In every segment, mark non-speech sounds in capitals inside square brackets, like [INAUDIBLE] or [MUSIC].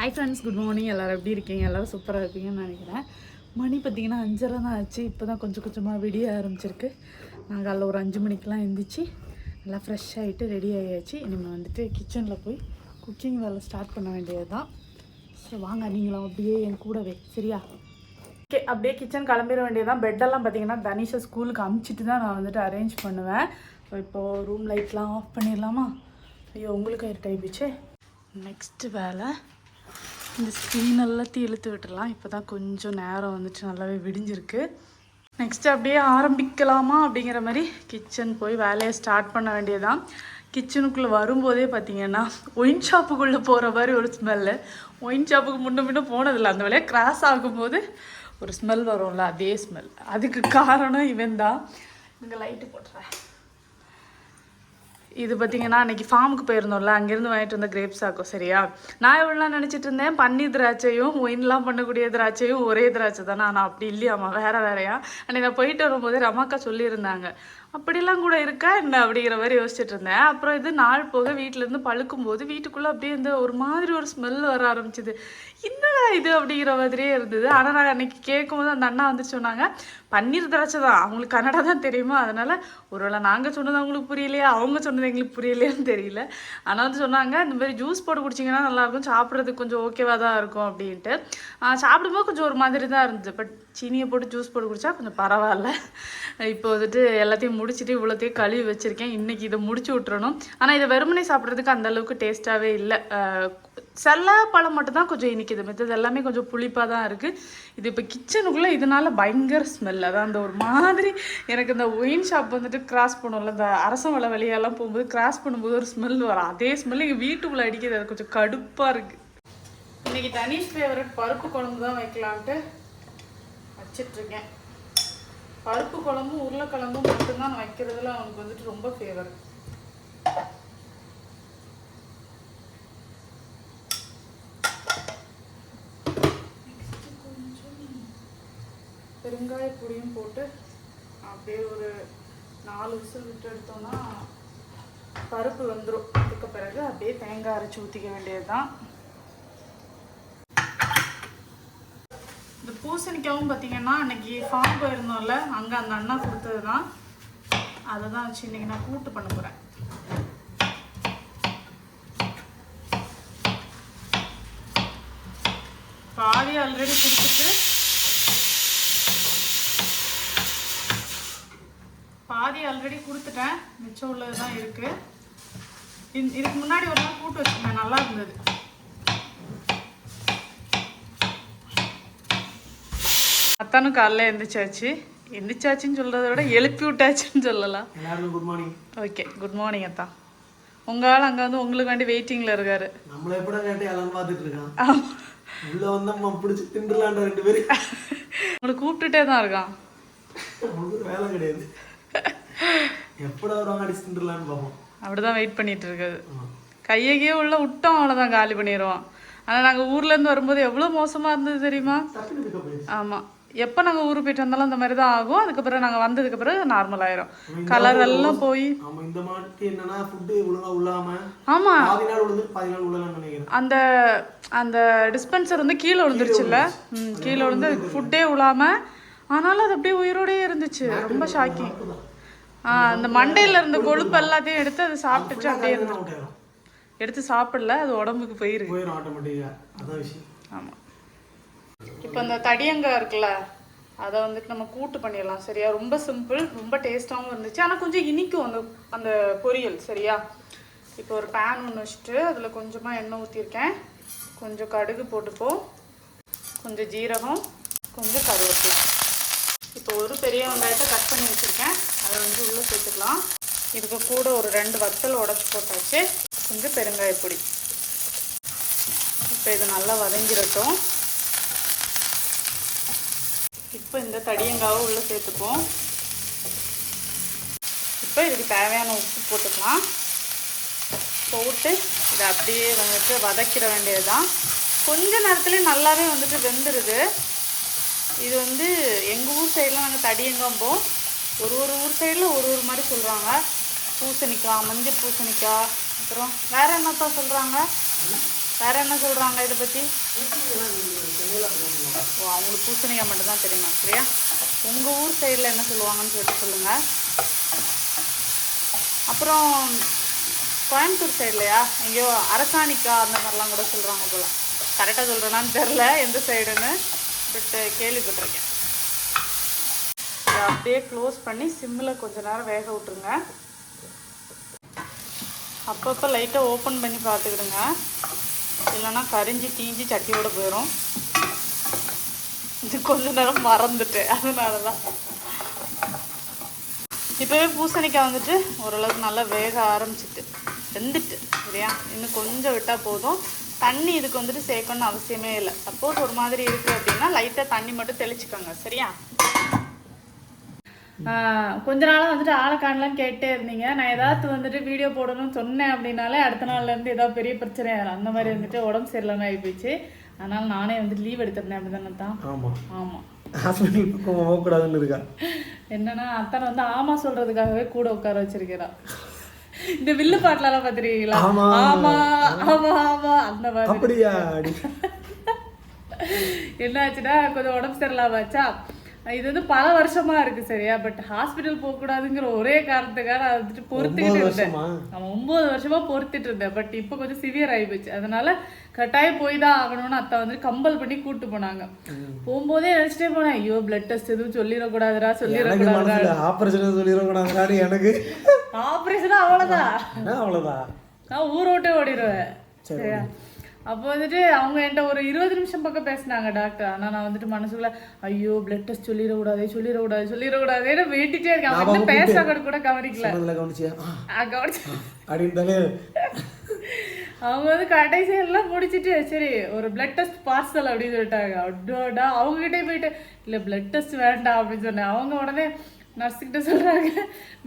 Hi friends good morning எல்லோரும் எப்படி இருக்கீங்க? எல்லோரும் சூப்பராக இருப்பீங்கன்னு நினைக்கிறேன். மணி பார்த்தீங்கன்னா அஞ்சரை தான் ஆச்சு. இப்போ தான் கொஞ்சம் கொஞ்சமாக விடிய ஆரம்பிச்சிருக்கு. நான் காலைல ஒரு அஞ்சு மணிக்கெலாம் எழுந்திரிச்சு நல்லா ஃப்ரெஷ் ஆகிட்டு ரெடி ஆகியாச்சு இனிமேல் வந்துட்டு கிச்சனில் போய் குக்கிங் வேலை ஸ்டார்ட் பண்ண வேண்டியது தான் ஸோ வாங்க நீங்களும் அப்படியே என் கூடவே. சரியா? ஓகே அப்படியே கிச்சன் கிளம்பிட வேண்டியதான் பெட்டெல்லாம் பார்த்தீங்கன்னா தனிஷை ஸ்கூலுக்கு அமுச்சிட்டு தான் நான் வந்துட்டு அரேஞ்ச் பண்ணுவேன். ஸோ இப்போது ரூம் லைட்லாம் ஆஃப் பண்ணிடலாமா? ஐயோ உங்களுக்கு ஆயிட்டு ஆயிடுச்சு நெக்ஸ்ட்டு வேலை. இந்த ஸ்க்ரீன் எல்லாத்தையும் இழுத்து விட்டுடலாம். இப்போ தான் கொஞ்சம் நேரம் வந்துட்டு நல்லாவே விடிஞ்சிருக்கு. நெக்ஸ்ட் அப்படியே ஆரம்பிக்கலாமா அப்படிங்கிற மாதிரி கிச்சன் போய் வேலையை ஸ்டார்ட் பண்ண வேண்டியதுதான். கிச்சனுக்குள்ளே வரும்போதே பார்த்தீங்கன்னா ஒயின் ஷாப்புக்குள்ளே போகிற மாதிரி ஒரு ஸ்மெல்லு ஒயின் ஷாப்புக்கு முன்ன முன்ன போனதில்லை. அந்த வேலையை கிராஸ் ஆகும்போது ஒரு ஸ்மெல் வரும்ல அதே ஸ்மெல் அதுக்கு காரணம் இவன் தான் இங்கே லைட்டு போட்டுறேன். இது பார்த்தீங்கன்னா அன்னைக்கு ஃபார்முக்கு போயிருந்தோம்ல அங்கேருந்து வாங்கிட்டு வந்த கிரேப்ஸ் ஆக்கும் சரியா? நான் எவ்வளோ நினச்சிட்டு இருந்தேன். பன்னீர் திராட்சையும் ஒயின்லாம் பண்ணக்கூடிய திராட்சையும் ஒரே திராட்சை தானே. ஆனால் அப்படி இல்லையாம்மா வேற வேறையா? அன்னைக்கு நான் போயிட்டு வரும்போது ரமாக்கா சொல்லியிருந்தாங்க. அப்படிலாம் கூட இருக்கா என்ன அப்படிங்கிற மாதிரி யோசிச்சுட்டு இருந்தேன். அப்புறம் இது நாள் போக வீட்டிலேருந்து பழுக்கும் போது வீட்டுக்குள்ளே அப்படியே இந்த ஒரு மாதிரி ஒரு ஸ்மெல் வர ஆரம்பிச்சிது. என்னடா இது அப்படிங்கிற மாதிரியே இருந்தது. ஆனால் நான் அன்னைக்கு கேட்கும்போது அந்த அண்ணா வந்து சொன்னாங்க பன்னீர் திராட்சை தான். அவங்களுக்கு கன்னடா தான் தெரியுமா? அதனால் ஒருவேளை நாங்கள் சொன்னது அவங்களுக்கு புரியலையா? அவங்க சொன்னது எங்களுக்கு புரியலையான்னு தெரியல. ஆனால் வந்து சொன்னாங்க இந்த மாதிரி ஜூஸ் போட்டு குடிச்சிங்கன்னா நல்லாயிருக்கும் சாப்பிட்றதுக்கு கொஞ்சம் ஓகேவாக தான் இருக்கும். அப்படின்ட்டு. சாப்பிடும்போது கொஞ்சம் ஒரு மாதிரி தான் இருந்துச்சு பட் சீனியை போட்டு ஜூஸ் போட்டு குடித்தா கொஞ்சம் பரவாயில்ல. இப்போ வந்துட்டு எல்லாத்தையும் முடிச்சுட்டு இவ்வளோத்தையும் கழுவி வச்சுருக்கேன். இன்றைக்கி இதை முடிச்சு விட்டுறணும் ஆனால் இதை வெறுமனே சாப்பிட்றதுக்கு அந்தளவுக்கு டேஸ்ட்டாகவே இல்லை. சில பழம் மட்டும் தான் கொஞ்சம் இனிக்குது. மற்றது எல்லாமே கொஞ்சம் புளிப்பாக தான் இருக்குது இது இப்போ கிச்சனுக்குள்ளே இதனால பயங்கர ஸ்மெல் அதான் அந்த ஒரு மாதிரி எனக்கு இந்த ஒயின் ஷாப் வந்துட்டு கிராஸ் பண்ணுவோம்ல இந்த அரச மலை வழியெல்லாம் போகும்போது கிராஸ் பண்ணும்போது ஒரு ஸ்மெல் வரும். அதே ஸ்மெல் எங்கள் வீட்டுக்குள்ளே அடிக்கிறது அது கொஞ்சம் கடுப்பாக இருக்குது இன்னைக்கு தனிஷ் ஃபேவரட் பருப்பு குழம்பு தான் வைக்கலான்ட்டு வச்சிட்ருக்கேன் பருப்பு குழம்பும் உருளைக்கிழங்கும் மட்டும்தான் வைக்கிறதுல அவனுக்கு வந்துட்டு ரொம்ப ஃபேவர் பெருங்காய பொடியும் போட்டு அப்படியே ஒரு நாலு விசில் விட்டு எடுத்தோம்னா பருப்பு வந்துடும் அதுக்கு பிறகு அப்படியே தேங்காய் அரைச்சி ஊற்றிக்க வேண்டியது தான் இந்த பூசணிக்காவும் பார்த்தீங்கன்னா அன்னைக்கு ஃபார்ம் போயிருந்தோம்ல அங்கே அந்த அண்ணா கொடுத்தது தான் அதை தான் வச்சு இன்னைக்கு நான் கூட்டு பண்ண போகிறேன் பாதி ஆல்ரெடி கொடுத்துட்டு பாதி ஆல்ரெடி கொடுத்துட்டேன். மிச்சம் உள்ளது தான் இருக்குது இதுக்கு முன்னாடி ஒரு நாள் கூட்டு வச்சுருந்தேன் நல்லா இருந்தது. அத்தானும் காலைல எந்திரிச்சாச்சு. எந்திரிச்சாச்சுன்னு சொல்கிறத விட எழுப்பி விட்டாச்சுன்னு சொல்லலாம். Good morning okay good morning அத்தா. உங்கள் ஆள் அங்கே வந்து உங்களுக்காண்டி வெயிட்டிங்கில் இருக்காரு. நம்மள எப்படா கேட்டு எல்லாம் பார்த்துட்டு இருக்கான்? உள்ள வந்தா பிடிச்சி திண்டுலான்ற ரெண்டு பேரும். உங்களை கூப்பிட்டுட்டே தான் இருக்கான். வேலை கிடையாது. எப்படா வருவாங்க அடிச்சு திண்டுலான்னு பார்ப்போம். அப்படிதான் வெயிட் பண்ணிட்டு இருக்காது. கையகையே உள்ள விட்டோம் அவ்வளோதான் காலி பண்ணிடுவோம் ஆனால் நாங்கள் ஊர்லேருந்து வரும்போது எவ்வளோ மோசமாக இருந்தது தெரியுமா? ஆமாம் எப்போ நாங்கள் ஊருக்கு போயிட்டு வந்தாலும் அந்த மாதிரி தான் ஆகும் அதுக்கப்புறம் நாங்கள் வந்ததுக்கு பிறகு நார்மல் ஆயிரும். கலர் எல்லாம் போய் இந்த மாட்டி என்னன்னா ஃபுட்டு ஒழுங்கா உள்ளாம ஆமாம் பாதி நாள் உழுது பாதி நாள் உள்ளலாம்னு நினைக்கிறேன். அந்த அந்த டிஸ்பென்சர் வந்து கீழே விழுந்துருச்சுல்ல? ம் கீழே விழுந்து ஃபுட்டே விழாம ஆனாலும் அது அப்படியே உயிரோடயே இருந்துச்சு. ரொம்ப ஷாக்கிங் ஆ அந்த மண்டையில இருந்த கொழுப்பு எல்லாத்தையும் எடுத்து அது சாப்பிட்டுச்சு அப்படியே இருந்து அவுட் ஆயிரும் எடுத்து சாப்பிடல அது உடம்புக்கு போயிருக்கு போயிடும் ஆட்டோமேட்டிக்கா அதான் விஷயம். ஆமாம் இப்போ இந்த தடியங்காய் இருக்குல்ல அதை வந்துட்டு நம்ம கூட்டு பண்ணிடலாம் சரியா? ரொம்ப சிம்பிள் ரொம்ப டேஸ்ட்டாகவும் இருந்துச்சு. ஆனால் கொஞ்சம் இனிக்கும் அந்த அந்த பொரியல் சரியா? இப்போ ஒரு பேன் ஒன்று வச்சுட்டு அதில் கொஞ்சமாக எண்ணெய் ஊற்றிருக்கேன் கொஞ்சம் கடுகு போட்டுப்போம். கொஞ்சம் ஜீரகம் கொஞ்சம் கருவேப்பிலை. இப்போ ஒரு பெரிய வெங்காயத்தை கட் பண்ணி வச்சுருக்கேன். அதை வந்து உள்ளே சேர்த்துக்கலாம். இதுக்கு கூட ஒரு ரெண்டு வத்தல் உடச்சி போட்டாச்சு. கொஞ்சம் பெருங்காயப்பொடி. இப்போ இது நல்லா வதங்கிடட்டும். இப்போ இந்த தடியங்காவை உள்ளே சேர்த்துப்போம் இப்போ இதுக்கு தேவையான உப்பு போட்டுக்கலாம். போட்டு இதை அப்படியே வந்துட்டு வதக்கிட வேண்டியது தான் கொஞ்ச நேரத்துலேயே நல்லாவே வந்துட்டு வெந்துடுது இது வந்து எங்கள் ஊர் சைடில் நாங்கள் தடியங்காம்போம் ஒரு ஒரு ஊர் சைடில் ஒரு ஒரு மாதிரி சொல்கிறாங்க பூசணிக்காய் மஞ்சள் பூசணிக்காய் அப்புறம் வேறு என்னப்பா சொல்கிறாங்க வேற என்ன சொல்றாங்க இதை பத்தி? ஓ அவங்களுக்கு பூசணிக்காய் மட்டும் தான் தெரியுமா சரியா? உங்க ஊர் சைடில் என்ன சொல்லுவாங்கன்னு சொல்லிட்டு சொல்லுங்க. அப்புறம் கோயம்புத்தூர் சைட்லையா எங்கேயோ அரசாணிக்கா அந்த மாதிரிலாம் கூட சொல்றாங்க போல. கரெக்டாக சொல்கிறேனான்னு தெரில எந்த சைடுன்னு பட் கேள்விப்பட்டிருக்கேன். இதை அப்படியே க்ளோஸ் பண்ணி சிம்மில் கொஞ்ச நேரம் வேக விட்டுருங்க. அப்பப்போ லைட்டாக ஓப்பன் பண்ணி பார்த்துக்கிடுங்க. இல்லைன்னா கரிஞ்சு தீஞ்சு சட்டியோட போயிடும் இது கொஞ்ச நேரம் மறந்துட்டேன் அதனால தான் இப்போவே பூசணிக்காய் வந்துட்டு ஓரளவுக்கு நல்லா வேக ஆரம்பிச்சிட்டு வெந்துட்டு சரியா? இன்னும் கொஞ்சம் விட்டால் போதும். தண்ணி இதுக்கு வந்துட்டு சேர்க்கணும்னு அவசியமே இல்லை. சப்போஸ் ஒரு மாதிரி இருக்குது அப்படின்னா லைட்டாக தண்ணி மட்டும் தெளிச்சுக்கோங்க சரியா? கொஞ்ச நாளாக வந்துட்டு ஆளை காணலான்னு கேட்டே இருந்தீங்க. நான் ஏதாவது வந்துட்டு வீடியோ போடணும்னு சொன்னேன் அப்படின்னாலே அடுத்த நாள்ல இருந்து ஏதாவது பெரிய பிரச்சனை. அந்த மாதிரி வந்துட்டு உடம்பு சரியில்லாம ஆகி போச்சு அதனால நானே வந்து லீவ் எடுத்திருந்தேன் அப்படிதானே தான் ஆமா. ஆமாம் ஹாஸ்பிட்டல் பக்கம் போகக்கூடாதுன்னு இருக்கா? என்னன்னா அத்தனை வந்து ஆமா சொல்றதுக்காகவே கூட உட்கார வச்சிருக்கிறா. இந்த வில்லு பாட்டுலாம் பாத்திருக்கீங்களா? ஆமா. ஆமா ஆமா ஆமா அந்த மாதிரி. அப்படியா? [LAUGHS] என்னாச்சுன்னா கொஞ்சம் உடம்பு சரியில்லாம ஆச்சா? இது வந்து பல வருஷமா இருக்கு சரியா? பட் ஹாஸ்பிட்டல் போக கூடாதுங்கிற ஒரே காரணத்துக்காக நான் வந்துட்டு பொறுத்துக்கிட்டு இருந்தேன். அவன் ஒன்பது வருஷமா பொறுத்துட்டு இருந்தேன். பட் இப்போ கொஞ்சம் சிவியர் ஆகி போச்சு அதனால கட்டாயம் போய் தான் ஆகணும்னு அத்தை வந்து கம்பல் பண்ணி கூட்டு போனாங்க. போகும்போதே நினைச்சிட்டே போனேன் ஐயோ பிளட் டெஸ்ட் எதுவும் சொல்லிடக்கூடாதுடா மனசுல ஆபரேஷன் சொல்லிடக்கூடாது எனக்கு. ஆப்ரேஷனா அவ்வளவுதான். அவ்வளவுதான்? நான் ஊரை விட்டே ஓடிடுவேன் சரியா? அப்போ வந்துட்டு அவங்க என்கிட்ட ஒரு இருபது நிமிஷம் பக்கம் பேசினாங்க டாக்டர் ஆனா நான் வந்துட்டு மனசுக்குள்ள ஐயோ பிளட் டெஸ்ட் சொல்லிடக்கூடாது சொல்லிடக்கூடாது சொல்லிடக்கூடாதுன்னு வேண்டிட்டே இருக்கேன். அவங்க இன்னும் பேசுறாங்க கூட கவனிக்கல. அவங்க வந்து கடைசி எல்லாம் முடிச்சிட்டு சரி ஒரு பிளட் டெஸ்ட் பார்சல் அப்படின்னு சொல்லிட்டாங்க. அடோடா அவங்க கிட்டே போயிட்டு இல்ல பிளட் டெஸ்ட் வேண்டாம் அப்படின்னு சொன்னேன். அவங்க உடனே நர்ஸ் கிட்ட சொல்றாங்க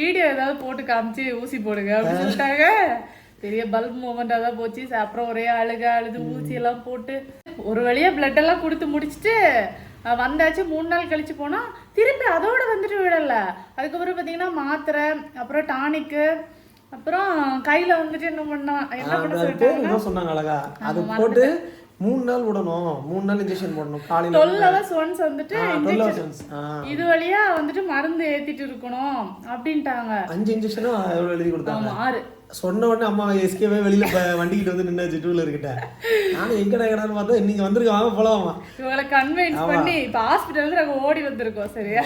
வீடியோ ஏதாவது போட்டு காமிச்சு ஊசி போடுங்க அப்படின்னு சொல்லிட்டாங்க. பெரிய பல்ப் மூமெண்டா தான் போச்சு. அப்புறம் ஒரே அழுக அழுது ஊசி எல்லாம் போட்டு ஒரு வழியா பிளட் எல்லாம் கொடுத்து முடிச்சிட்டு வந்தாச்சு. மூணு நாள் கழிச்சு போனா திருப்பி அதோட வந்துட்டு விடல. அதுக்கப்புறம் பாத்தீங்கன்னா மாத்திரை அப்புறம் டானிக்கு அப்புறம் கையில வந்துட்டு என்ன பண்ணா என்ன பண்ண என்ன சொன்னாங்க அழகா? அது போட்டு மூணு நாள் விடணும். மூணு நாள் இன்ஜெக்ஷன் போடணும். காலையில டுவெல் ஹவர்ஸ் ஒன்ஸ் வந்துட்டு ஹவர்ஸ் இது வழியா வந்துட்டு மருந்து ஏத்திட்டு இருக்கணும் அப்படின்ட்டாங்க. அஞ்சு இன்ஜெக்ஷனும் எவ்வளவு எழுதி கொடுத்தாங்க. ஆறு. சொன்ன உடனே அம்மா எஸ்கேவே வெளியில வண்டிக்கிட்டு வந்து நின்னாச்சு டூ வீலர்கிட்ட நானும் எங்கடா எங்கடான்னு பார்த்தா இன்னைக்கு வந்திருக்க வாங்க போலாமா? இவங்களை கன்வின்ஸ் பண்ணி இப்ப ஹாஸ்பிட்டல் நாங்க ஓடி வந்திருக்கோம் சரியா?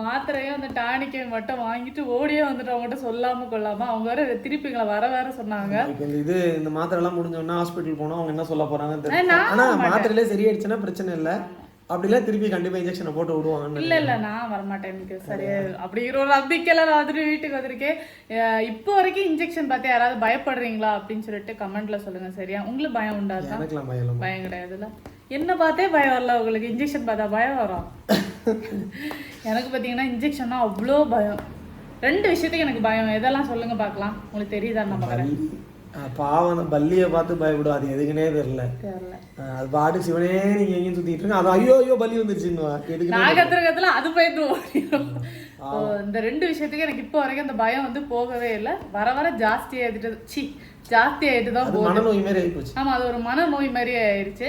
மாத்திரையும் அந்த டானிக்கையும் மட்டும் வாங்கிட்டு ஓடியே வந்துட்டு அவங்ககிட்ட சொல்லாம கொள்ளாம. அவங்க வேற திருப்பி எங்களை வர வேற சொன்னாங்க. இந்த இது இந்த மாத்திரை எல்லாம் முடிஞ்ச உடனே ஹாஸ்பிட்டல் போனோம் அவங்க என்ன சொல்ல போறாங்கன்னு நான் ஆனா மாத்திரையிலே சரியாயிடுச்சுன்னா பிரச்சனை இல்ல. அப்படிலாம் திருப்பி கண்டிப்பா இன்ஜெக்ஷனை போட்டு விடுவாங்கன்னு இல்ல இல்ல நான் வரமாட்டேன் எனக்கு சரியா அப்படிங்கிற ஒரு நம்பிக்கையில நான் வந்துட்டு வீட்டுக்கு வந்திருக்கேன். இப்போ வரைக்கும் இன்ஜெக்ஷன் பார்த்து யாராவது பயப்படுறீங்களா அப்படின்னு சொல்லிட்டு கமெண்ட்ல சொல்லுங்க சரியா? உங்களுக்கு பயம் எனக்குலாம் பயம். பயம் கிடையாதுல்ல. என்ன பார்த்தே பயம் வரல உங்களுக்கு? இன்ஜெக்ஷன் பார்த்தா பயம் வரும். எனக்கு பார்த்தீங்கன்னா இன்ஜெக்ஷன்னா அவ்வளோ பயம். ரெண்டு விஷயத்துக்கு எனக்கு பயம். எதெல்லாம் சொல்லுங்க பார்க்கலாம். உங்களுக்கு தெரியுதா பல்லி ஆ, பாவம் பல்லியை பார்த்து பயப்படும் அது எதுக்குன்னே தெரியல. அது பாட்டு சிவனே நீங்க எங்கேயும் சுத்திட்டு இருக்கு அது ஐயோ ஐயோ பல்லி வந்துருச்சுன்னு கத்துறதுல அது பயந்து இந்த ரெண்டு விஷயத்துக்கு எனக்கு இப்போ வரைக்கும் அந்த பயம் வந்து போகவே இல்லை. வர வர ஜாஸ்தி ஆயிட்டு சி ஜாஸ்தி ஆயிட்டு தான் போகுது. ஆமா அது ஒரு மனநோய் மாதிரி ஆயிடுச்சு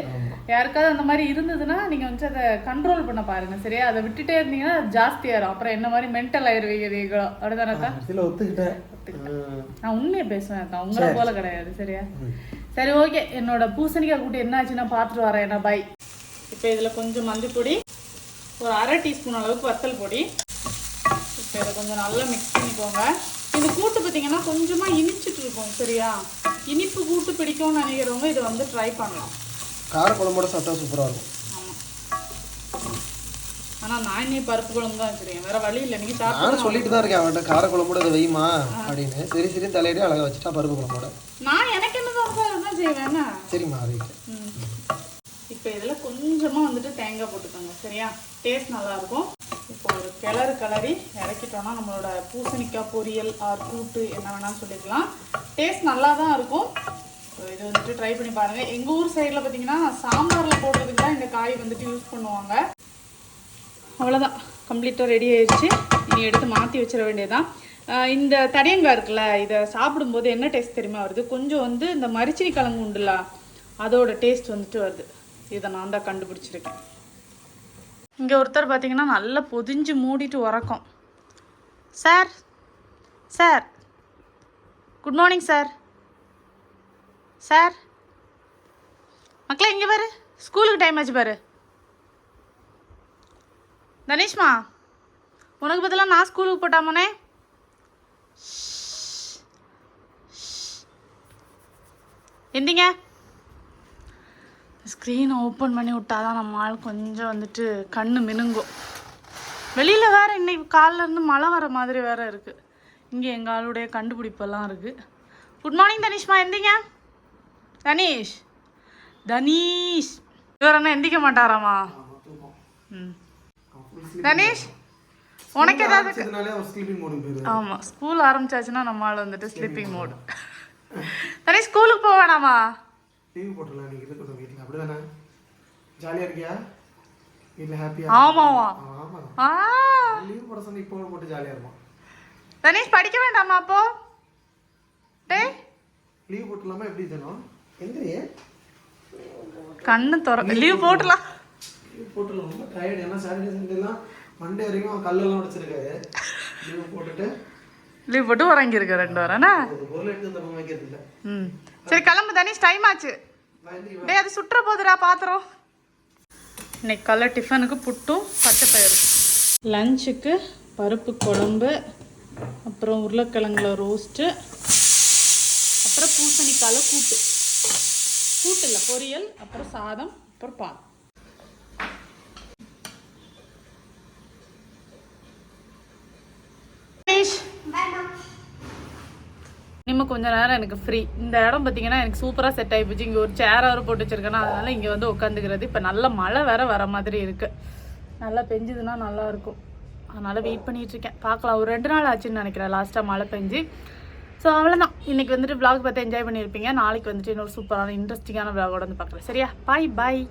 யாருக்காவது அந்த மாதிரி இருந்ததுன்னா நீங்க வந்து அதை கண்ட்ரோல் பண்ண பாருங்க சரியா? அதை விட்டுட்டே இருந்தீங்கன்னா ஜாஸ்தி ஆயிரும். அப்புறம் என்ன மாதிரி மென்டல் ஆயிருவீங்க நீங்களும் அப்படிதானே அக்கா? கடைசியில ஒத்துக்கிட்டேன். ஆ. நான் உண்மையை பேசுவேன் உங்களை போல கிடையாது சரியா? சரி ஓகே. என்னோட பூசணிக்காய் கூட்டு என்ன ஆச்சுன்னா பார்த்துட்டு வரேன் என்ன பாய் இப்போ இதில் கொஞ்சம் மஞ்சள் பொடி ஒரு அரை டீஸ்பூன் அளவுக்கு வத்தல் பொடி. இப்போ இதை கொஞ்சம் நல்லா மிக்ஸ் பண்ணிக்கோங்க. இந்த கூட்டு பார்த்தீங்கன்னா கொஞ்சமாக இனிச்சிட்டு இருக்கும் சரியா? இனிப்பு கூட்டு பிடிக்கும்னு நினைக்கிறவங்க இதை வந்து ட்ரை பண்ணலாம். காரக்குழம்போட சாப்பிட்டா சூப்பரா இருக்கும். ஆனால் நான் இன்னும் பருப்பு குழம்பு தான் வச்சுருக்கேன். வேற வழி இல்லை. நீங்கள் சாப்பிட்டு சொல்லிட்டு தான் இருக்கேன் அவன்கிட்ட காரக்குழம்போட இதை வைமா அப்படின்னு. சரி சரி தலையிலே அழகா வச்சுட்டா பருப்பு குழம்போட. நான் எனக்கு என்ன அதுதான் செய்வேன். சரிம்மா அது இப்போ இதில் கொஞ்சமாக வந்துட்டு தேங்காய் போட்டுக்கோங்க சரியா? டேஸ்ட் நல்லாயிருக்கும் கிளறு கிளறி இறக்கிட்டோம்னா நம்மளோட பூசணிக்காய் பொரியல் ஆர் கூட்டு என்ன வேணாலும் சொல்லிக்கலாம். டேஸ்ட் நல்லா தான் இருக்கும் இது வந்துட்டு ட்ரை பண்ணி பாருங்கள் எங்கள் ஊர் சைடில் பார்த்தீங்கன்னா சாம்பாரில் போடுறதுக்கு தான் இந்த காய் வந்துட்டு யூஸ் பண்ணுவாங்க. அவ்வளோதான் கம்ப்ளீட்டாக ரெடி ஆயிடுச்சு. இனி எடுத்து மாற்றி வச்சிட வேண்டியதுதான். ஆஹ் இந்த தடியங்காய் இருக்குல்ல இதை சாப்பிடும்போது என்ன டேஸ்ட் தெரியுமா வருது? கொஞ்சம் வந்து இந்த மரிச்சினி கிழங்கு உண்டுல அதோட டேஸ்ட் வந்துட்டு வருது. இதை நான் தான் கண்டுபிடிச்சிருக்கேன். இங்கே ஒருத்தர் பார்த்தீங்கன்னா நல்லா பொதிஞ்சு மூடிட்டு உறக்கம். Sir sir. Good morning sir. Sir. மக்களே இங்கே பாரு. ஸ்கூலுக்கு டைம் ஆச்சு பாரு. தனேஷ்மா உனக்கு பதிலாக நான் ஸ்கூலுக்கு போட்டாமோனே எந்திங்க. ஸ்க்ரீனை ஓப்பன் பண்ணி விட்டாதான் நம்ம ஆள் கொஞ்சம் வந்துட்டு கண்ணு மினுங்கும். வெளியில் வேற இன்னைக்கு காலைல இருந்து மழை வர மாதிரி வேற இருக்கு. இங்கே எங்கள் ஆளுடைய கண்டுபிடிப்பெல்லாம் இருக்கு. Good morning Tanishma. எந்திங்க? Tanish. Tanish. இவர் என்ன எந்திக்க மாட்டாராமா? ம். தனீஷ் உனக்கு ஏதாவது ஆமாம் ஸ்கூல் ஆரம்பிச்சாச்சுன்னா நம்ம ஆள் வந்துட்டு ஸ்லீப்பிங் மோடு தனீஷ் ஸ்கூலுக்கு போக வேணாமா? லீவ் போட்டுடலாம் நீங்க இருக்கட்டும் வீட்டில். அப்படிதானே? ஜாலியாக இருக்கியா? வீட்டில் ஹாப்பியா ஆமாவா ஆமாம் ஆ. லீவ் போட சொன்ன இப்போ போட்டு ஜாலியாக இருப்பான். தனீஷ் படிக்க வேண்டாமா அப்போ? டேய் லீவ் போட்டுலாமா எப்படி தரும் எந்திரியே. கண்ணு துற லீவ் போட்டலாம் லீவ் போட்டுலாம் ரொம்ப டயர்டு ஏன்னா சாட்டர்டே சண்டேலாம் மண்டே வரைக்கும் கல்லெல்லாம் உடச்சிருக்காரு. லீவ் போட்டுட்டு லீவ் போட்டு உறங்கியிருக்க ரெண்டு வாரம்னா ஒரு பொருள் எடுத்து வைக்கிறது இல்லை ம். சரி கிளம்பு தனீஷ் டைம் ஆச்சு. டேய் அது சுற்ற போதுடா பாத்திரம். இன்னைக்கு காலைல டிஃபனுக்கு புட்டும் பச்சை பயிறு லஞ்சுக்கு பருப்பு குழம்பு அப்புறம் உருளைக்கிழங்குல ரோஸ்ட்டு அப்புறம் பூசணிக்கால கூட்டு. கூட்டு இல்லை பொரியல் அப்புறம் சாதம் அப்புறம் பால். மகேஷ் இன்னும் கொஞ்ச நேரம் எனக்கு ஃப்ரீ இந்த இடம் பார்த்தீங்கன்னா எனக்கு சூப்பராக செட் ஆகி போச்சு இங்கே ஒரு சேர் வேறு போட்டு வச்சிருக்கேன் அதனால இங்கே வந்து உட்காந்துக்கிறது இப்போ நல்ல மழை வேற வர மாதிரி இருக்கு. நல்லா பெஞ்சுதுன்னா நல்லா இருக்கும். அதனால வெயிட் பண்ணிட்டு இருக்கேன். பார்க்கலாம் ஒரு ரெண்டு நாள் ஆச்சுன்னு நினைக்கிறேன். லாஸ்ட்டாக மழை பெஞ்சு. ஸோ அவ்வளோதான் இன்னைக்கு வந்துட்டு விளாக் பார்த்து என்ஜாய் பண்ணியிருப்பீங்க. நாளைக்கு வந்துட்டு இன்னொரு சூப்பரான இன்ட்ரெஸ்டிங்கான vlog வந்து பார்க்குறேன் சரியா? பாய் பாய்